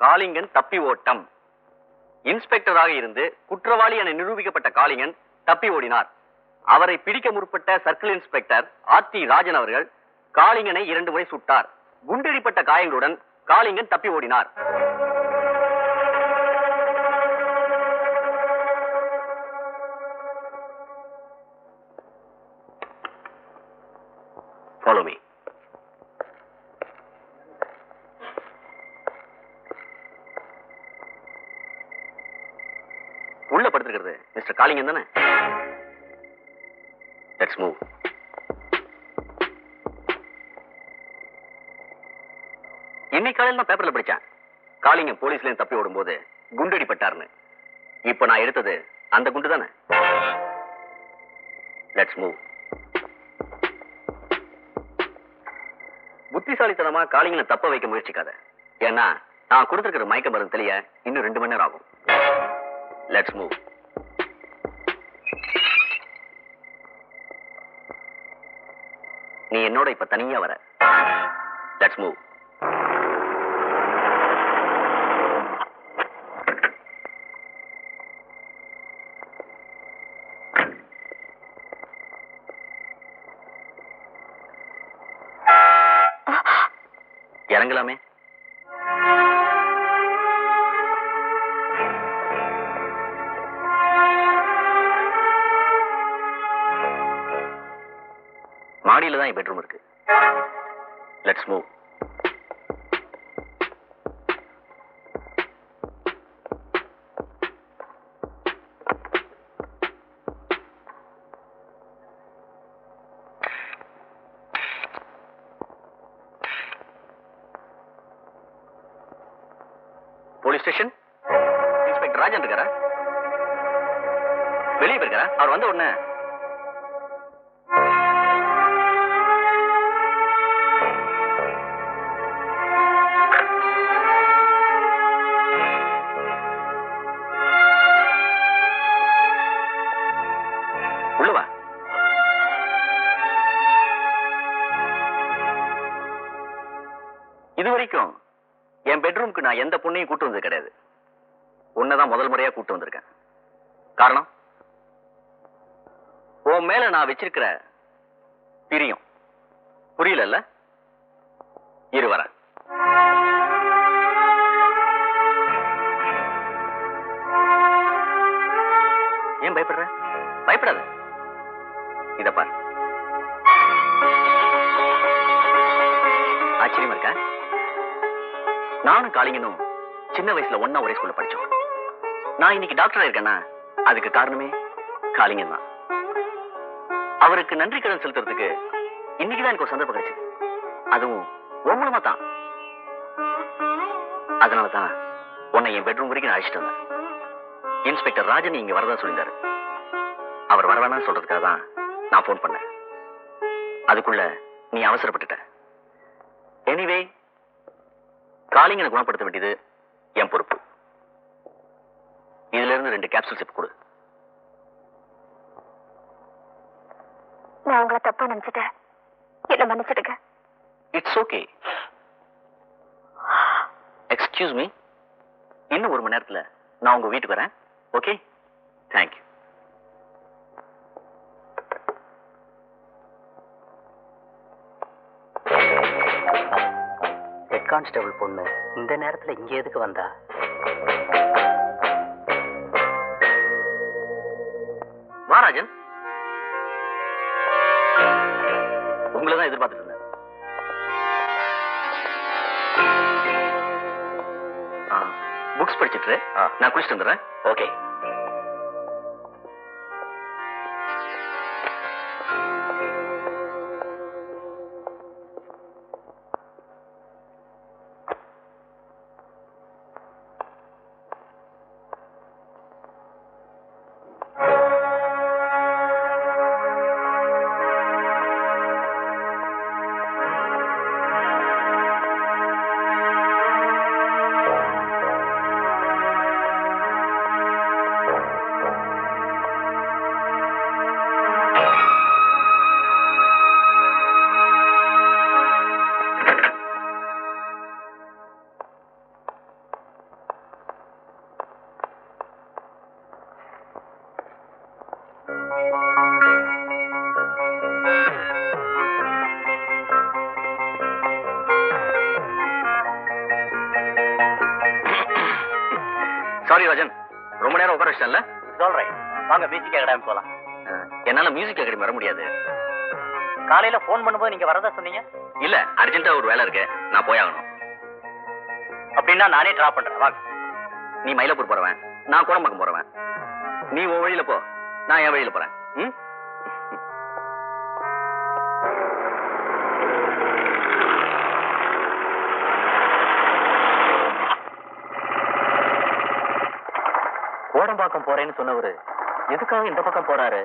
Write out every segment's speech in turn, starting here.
காளிங்கன் தப்பி ஓட்டம். இன்ஸ்பெக்டராக இருந்து குற்றவாளி என நிரூபிக்கப்பட்ட காளிங்கன் தப்பி ஓடினார். அவரை பிடிக்க முற்பட்ட circle inspector R T Rajan அவர்கள் காளிங்கனை இரண்டு முறை சுட்டார். குண்டடிப்பட்ட காயங்களுடன் காளிங்கன் தப்பி ஓடினார். Follow me. படுத்திருக்கிறது மிஸ்டர் காளிங்கன் தானே? லெட்ஸ் மூவ் இன்னைக்கு காலையில் நான் பேப்பர்ல படிச்சேன். காளிங்கன் போலீஸ்ல தப்பி ஓடும்போது குண்டடிப்பட்டார்னு. இப்ப நான் எடுத்தது அந்த குண்டு தானே? லெட்ஸ் மூவ் புத்திசாலித்தனமா காளிங்கனை தப்ப வைக்க முயற்சிக்காத. ஏன்னா நான் கொடுத்துருக்கிற மயக்க மருந்து தெளிய இன்னும் ரெண்டு மணி நேரம் ஆகும். லெட்ஸ் மூவ் நீ என்னோட இப்ப தனியா வர. லெட்ஸ் மூவ் மாடியில தான் என் பெட்ரூம் இருக்கு. Let's move police station inspector Rajan இருக்காரா? வெளியே போயிருக்காரா? அவர் வந்த உடனே நான் எந்த பொண்ணையும் கூட்டு வந்தது கிடையாது. உன்னதான் முதல் முறையா கூட்டு வந்திருக்கேன். காரணம்? உன் மேல நான் வச்சிருக்கிற பிரியம். புரியலல்ல? இரு ஏன் பயப்படுற? பயப்படாத. இத பாரு. நானும் காளிங்கனும் சின்ன வயசுல ஒன்னா ஒரே ஸ்கூல்ல படிச்சோம். நான் இன்னைக்கு டாக்டரா இருக்கேன்னா அதுக்கு காரணமே காளிங்கன் தான். அவருக்கு நன்றி கடன் செலுத்துறதுக்கு இன்னைக்குதான் எனக்கு ஒரு சந்தர்ப்பம் கிடைச்சது. அதுவும் உன் மூலமா தான். அதனாலதான் உன்னை என் பெட்ரூம் வரைக்கும் நான் அழைச்சிட்டு வந்தேன். இன்ஸ்பெக்டர் ராஜன் இங்க வரதா சொல்லியிருந்தாரு. அவர் வரவேணாம்னு சொல்றதுக்காக தான் நான் போன் பண்ணேன். அதுக்குள்ள நீ அவசரப்பட்டுட்ட. எனிவே காலிங்கனை குணப்படுத்த வேண்டியது என் பொறுப்பு. இதுல இருந்து ரெண்டு கேப்சூல்ஸ் இப்ப கொடு. நான் உங்களை தப்பா நினைச்சிட்டேன். என்ன மன்னிச்சிடுங்க. இட்ஸ் ஓகே எக்ஸ்கியூஸ் மீ இன்னும் ஒரு மணி நேரத்துல நான் உங்க வீட்டுக்கு வரேன். ஓகே தேங்க்யூ ஹெட் கான்ஸ்டபிள் பொண்ணு. இந்த நேரத்துல இங்க எதுக்கு வந்தா? வா ராஜன் உங்களை தான் எதிர்பார்த்துட்டு இருந்தேன். புக்ஸ் படிச்சிட்டு நான் குளிச்சுட்டு வந்துடுறேன். ஓகே ரொம்ப நேரம் வச்சிட்டேன்ல? சொல்றேன். வாங்க மியூசிக் அகாடமி போலாம். என்னால மியூசிக் அகாடமி வர முடியாது. காலையில ஃபோன் பண்ணும்போது நீங்க வரதா சொன்னீங்க? இல்ல அர்ஜென்ட்டா ஒரு வேலை இருக்கு. நான் போய் ஆகணும். அப்படின்னா நானே டிராப் பண்றேன். வாங்க. நீ மயிலாப்பூர் போறவன் நான் கோடம்பாக்கம் போறவன். நீ உன் வழியில போ. நான் என் வழியில போறேன். ம்? பக்கம் போறேன்னு சொன்னவரு. எதுக்காக இந்த பக்கம் போறாரு?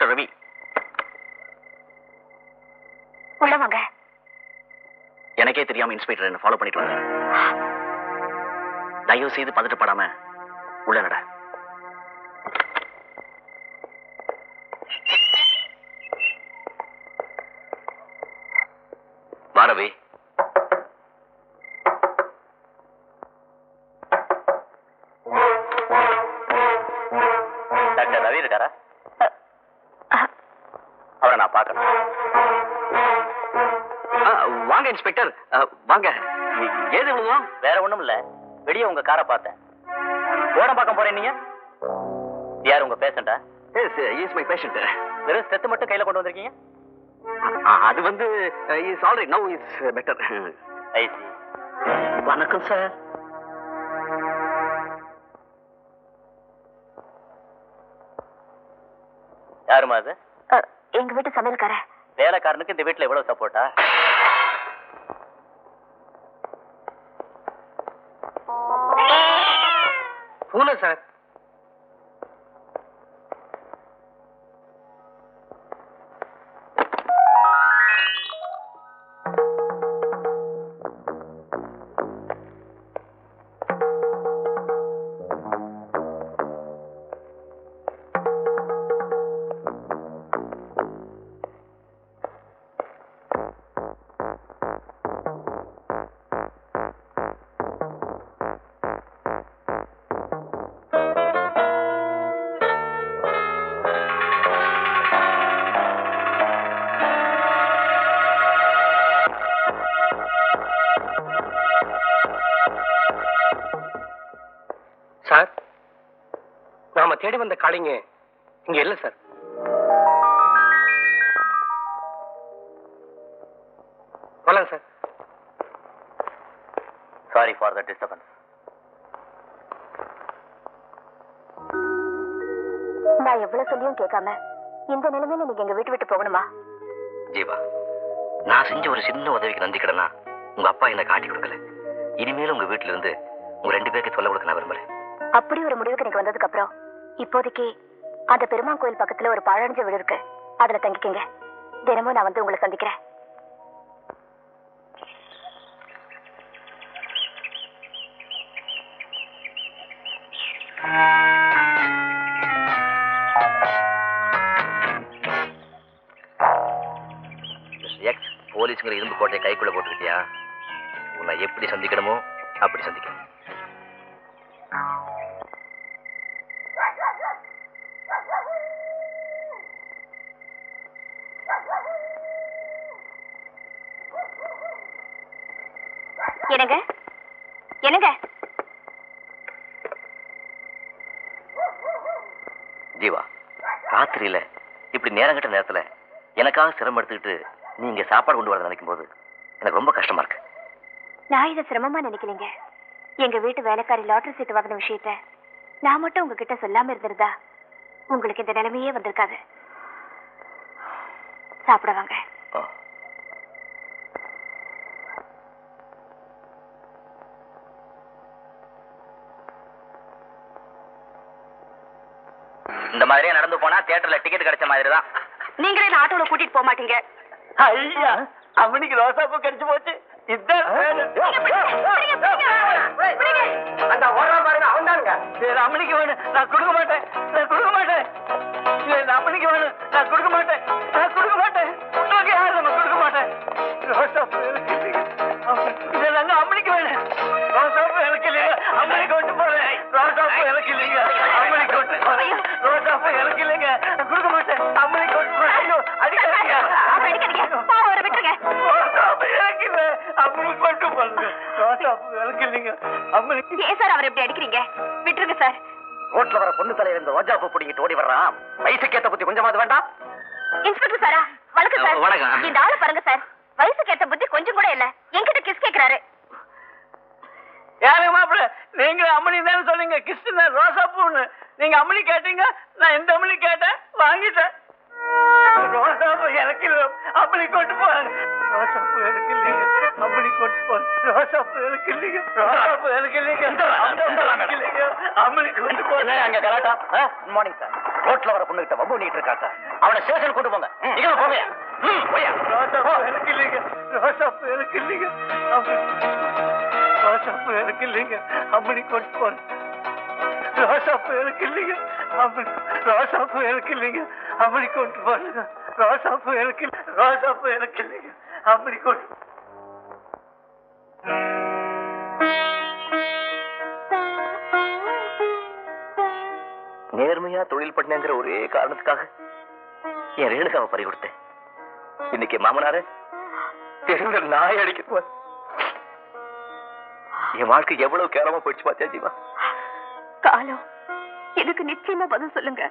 ரவி உள்ள வாங்க. எனக்கே தெரியாம இன்ஸ்பெக்டர் என்ன ஃபாலோ பண்ணிட்டு வந்தார். தயவு செய்து பதட்டப்படாம உள்ள நட. வா அவரை நான் பார்க்கணும். வாங்க இன்ஸ்பெக்டர். வாங்க. ஏது இவ்வளவு வேற ஒண்ணும் இல்ல. வெளியே உங்க காரை பார்த்தேன். கோடம்பாக்கம் போறேன் நீங்க. யார் உங்க பேஷண்டா இஸ் மை பேஷண்ட் வெறும் செத்து மட்டும் கையில கொண்டு வந்திருக்கீங்க? அது வந்து is alright now is better I see வணக்கம் சார் யாருமா அது? எங்க வீட்டு சமையல்கார வேலைக்காரனுக்கு இந்த வீட்டுல எவ்வளவு சப்போர்ட்டா? பூனை சார் சார் வந்த காளிங்க இங்க இல்ல சார். போலாம் sir. Sorry for the disturbance நான் எவ்வளவு சொல்லியும் கேட்காம இந்த நிலைமையில நீங்க எங்க வீட்டு விட்டு போகணுமா? ஜீவா நான் செஞ்ச ஒரு சின்ன உதவிக்கு நன்றி கடனா உங்க அப்பா என்ன காட்டி கொடுக்கல. இனிமேலும் உங்க வீட்டுல இருந்து உங்க ரெண்டு பேருக்கு தொல்லை கொடுக்க நான் விரும்புறேன் அப்படி ஒரு முடிவுக்கு நீங்க வந்ததுக்கு அப்புறம் இப்போதைக்கு அந்த பெருமாள் கோயில் பக்கத்துல ஒரு பழஞ்ச வீடு இருக்கு. அதுல தங்கிக்கங்க. தினமும் நான் வந்து உங்களை சந்திக்கிறேன். எக்ஸ் போலீஸுங்கிற இரும்பு கோட்டையை கைக்குள்ள போட்டுக்கிட்டியா? உன்னை எப்படி சந்திக்கணுமோ அப்படி சந்திக்கணும் என்னங்க? என்னங்க? ஜீவா ராத்திரியில இப்படி நேரங்கட்ட நேரத்துல எனக்காக சிரமம் எடுத்துக்கிட்டு நீங்க சாப்பாடு கொண்டு வரத நினைக்கும் போது எனக்கு ரொம்ப கஷ்டமா இருக்கு. நான் இதை சிரமமா நினைக்கலீங்க. எங்க வீட்டு வேலைக்காரி லாட்டரி சீட்டு வாங்கின விஷயத்த நான் மட்டும் உங்ககிட்ட சொல்லாம இருந்திருந்தா உங்களுக்கு இந்த நிலைமையே வந்திருக்காது. சாப்பிட இந்த மாதிரியே நடந்து போனா தியேட்டர்ல டிக்கெட் கிடைச்ச மாதிரி தான் நீங்களே இந்த ஆட்டோல கூட்டிட்டு போக மாட்டீங்க ஐயா அவனுக்கு ரோசாப்பூ கிடைச்சு போச்சு இதான் அந்த ஓடுற பாருங்க அவன் தானுங்க ரமணிக்கு வேணும் நான் கொடுக்க மாட்டேன் நான் கொடுக்க மாட்டேன் அம்மனிக்கு வேணும் நான் கொடுக்க மாட்டேன் நான் கொடுக்க மாட்டேன் உங்களுக்கு யாரும் நம்ம கொடுக்க மாட்டேன் ரோசாப்பூ எனக்கு இல்லைங்க இதெல்லாம் அம்மனிக்கு வேணும் ரோசாப்பூ எனக்கு இல்லைங்க அம்மனி கொண்டு போறேன் ரோசாப்பூ எனக்கு இல்லைங்க அம்மனி கொண்டு போறேன் ரோசாப்பூ எனக்கு இல்லைங்க. நான் கொடுக்க மாட்டேன். அம்மனி கொண்டு போறேன் ஐயோ அடிக்காதீங்க. அவரை அடிக்காதீங்க. பாவம் அவரை விட்டுருங்க. ரோசாப்பூ எனக்கு இல்லை அம்மனி கொண்டு போறேன் ரோசாப்பூ எனக்கு இல்லைங்க. அம்மனிக்கு ஏன் சார் அவரை இப்படி அடிக்கிறீங்க? விட்டுருங்க சார். ரோட்ல வர பொண்ணு தலையில இருந்து ரோஜா பூ பிடிங்கிட்டு ஓடி வர்றான். வயசுக்கு ஏத்த புத்தி கொஞ்சமாவது வேண்டாம்? இன்ஸ்பெக்டர் சாரா வணக்கம் சார். வணக்கம். இந்த ஆளை பாருங்க சார். வயசுக்கு ஏத்த புத்தி கொஞ்சம் கூட இல்ல. என்கிட்ட கிஸ் கேக்குறாரு. மாப்பிள்ள? நீங்க அம்மனி தானே சொன்னீங்க. கிருஷ்ண ரோசா பூன்னு. நீங்க அம்மனி கேட்டீங்க நான் எந்த அம்மனி கேட்டேன் வாங்கிட்டேன். எனக்கு இல்ல அம்மனி கொண்டு போறாங்க ரோசா பூ எனக்கு இல்லைங்க அம்மனி கொண்டு போறேன் ரோசா பூ எனக்கு இல்லைங்க எனக்கு இல்லைங்க இல்லைங்க அம்மனி கொண்டு போறேன் அங்க கலாட்டா? குட் மார்னிங் சார் ரோட்ல வர பொண்ணு கிட்ட வம்பு பண்ணிட்டு இருக்கா சார் அவனை ஸ்டேஷன் கொண்டு போங்க. போங்க. எனக்கு இல்லைங்க ரோசா பூ. எனக்கு இல்லைங்க அம்மனி ரோசா பூ எனக்கு இல்லைங்க அம்மனி கொண்டு போறேன் ரோசாப்பூ எனக்கு இல்லைங்க அம்மனி ரோசாப்பூ எனக்கு இல்லைங்க அம்மனி கொண்டு போறேங்க ரோசாப்பூ எனக்கு இல்ல- ரோசாப்பூ எனக்கு இல்லைங்க அம்மனி கொண்டு நேர்மையா தொழில் பண்ணங்கிற ஒரே காரணத்துக்காக என் ரேணுகாவை பறி கொடுத்தேன் இன்னைக்கு மாமனார தெருவில் நாய் அடிக்க போ என் வாழ்க்கை எவ்வளவு கேவலமா போயிடுச்சு பாத்தியா ஜீவா ஹலோ இதுக்கு நிச்சயமா பதில் சொல்லுங்க.